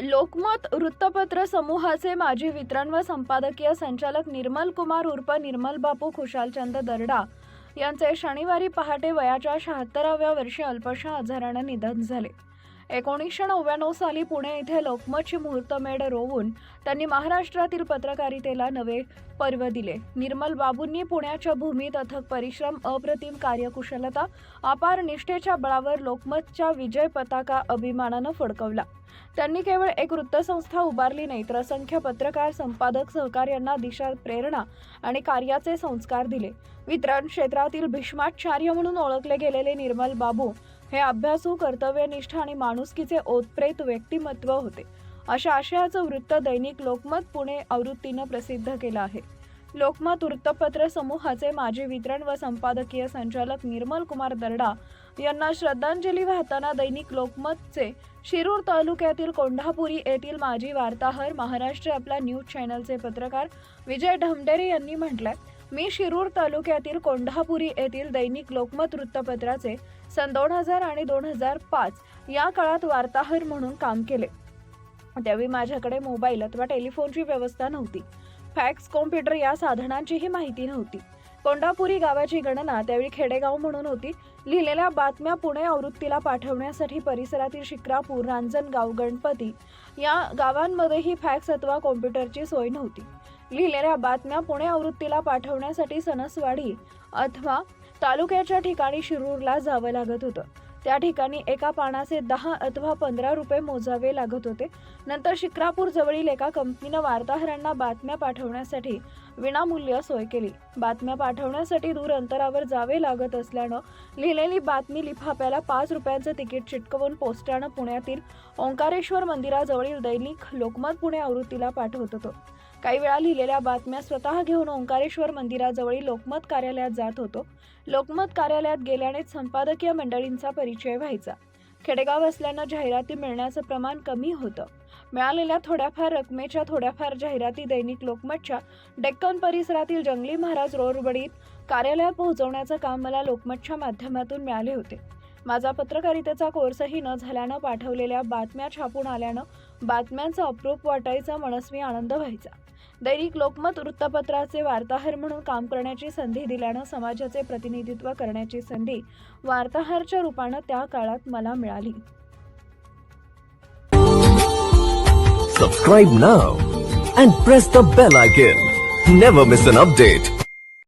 लोकमत वृत्तपत्र समूहाचे माजी वितरण व संपादकीय संचालक निर्मल कुमार उर्फ निर्मल बापू खुशालचंद दर्डा यांचे शनिवारी पहाटे वयाच्या शहात्तराव्या वर्षी अल्पशा आजारानं निधन झाले. एकोणीसशे नव्याण्णव साली पुणे येथे लोकमतची मुहूर्तमेढ रोवून त्यांनी महाराष्ट्रातील पत्रकारितेला नवे पर्व दिले. निर्मल बाबूंनी पुण्याच्या भूमीत अथक परिश्रम अप्रतिम कार्यकुशलता अपार निष्ठेच्या बळावर लोकमतच्या विजय पताका अभिमानानं फडकवला. त्यांनी केवळ एक वृत्तसंस्था उभारली नाही तर असंख्य पत्रकार संपादक सहकार्यांना दिशा प्रेरणा आणि कार्याचे संस्कार दिले. वितरण क्षेत्रातील भीष्माचार्य म्हणून ओळखले गेलेले निर्मल बाबू हे अभ्यासू कर्तव्यनिष्ठ आणि माणुसकीचे ओतप्रेत व्यक्तिमत्व होते. अशा आशयाचं वृत्त दैनिक लोकमत पुणे आवृत्तीनं प्रसिद्ध केलं आहे. लोकमत वृत्तपत्र समूहाचे माजी वितरण व संपादकीय संचालक निर्मल कुमार दर्डा यांना श्रद्धांजली वाहताना दैनिक लोकमतचे शिरूर तालुक्यातील कोंढापुरी येथील माजी वार्ताहर महाराष्ट्र आपला न्यूज चॅनलचे पत्रकार विजय ढमडेरे यांनी म्हटलंय मी शिरूर तालुक्यातील कोंढापुरी येथील दैनिक लोकमत वृत्तपत्राचे सन दोन हजार आणि दोन हजार पाच या काळात वार्ताहर म्हणून काम केले. त्यावेळी माझ्याकडे मोबाईल अथवा टेलिफोनची व्यवस्था नव्हती. फॅक्स कॉम्प्युटर या साधनांचीही माहिती नव्हती. कोंडापुरी गावाची गणना त्यावेळी खेडेगाव म्हणून होती. लिहिलेल्या बातम्या पुणे आवृत्तीला पाठवण्यासाठी परिसरातील शिक्रापूर रांजणगाव गणपती या गावांमध्येही फॅक्स अथवा कॉम्प्युटरची सोय नव्हती. लिहिलेल्या बातम्या पुणे आवृत्तीला पाठवण्यासाठी सणसवाडी अथवा तालुक्याच्या ठिकाणी शिरूरला जावं लागत होतं. त्या ठिकाणी एका पानाचे दहा अथवा पंधरा रुपये मोजावे लागत होते. नंतर शिक्रापूर जवळील एका कंपनीनं वार्ताहरांना बातम्या पाठवण्यासाठी विनामूल्य सोय केली. बातम्या पाठवण्यासाठी दूर अंतरावर जावे लागत असल्यानं लिहिलेली बातमी लिफाफ्याला पाच रुपयांचं तिकीट चिटकवून पोस्टानं पुण्यातील ओंकारेश्वर मंदिराजवळील दैनिक लोकमत पुणे आवृत्तीला पाठवत होतो. काही वेळा लिहिलेल्या बातम्या स्वतः घेऊन ओंकारेश्वर मंदिराजवळील लोकमत कार्यालयात जात होतो. लोकमत कार्यालयात गेल्यानेच संपादकीय मंडळींचा परिचय व्हायचा. खेडेगाव असल्यानं जाहिराती मिळण्याचं प्रमाण कमी होतं. मिळालेल्या थोड्याफार रकमेच्या थोड्याफार जाहिराती दैनिक लोकमतच्या डेक्कन परिसरातील जंगली महाराज रोडवडीत कार्यालयात पोहोचवण्याचं काम मला लोकमतच्या माध्यमातून मिळाले होते. माझा पत्रकारितेचा कोर्सही न झाल्यानं पाठवलेल्या बातम्या छापून आल्यानं बातम्यांचा अप्रूप वाटायचा मनस्वी आनंद व्हायचा. दैनिक लोकमत वृत्तपत्राचे वार्ताहर म्हणून काम करण्याची संधी दिल्यानं समाजाचे प्रतिनिधित्व करण्याची संधी वार्ताहरच्या रूपानं त्या काळात मला मिळाली. Subscribe now and press the bell icon never miss an update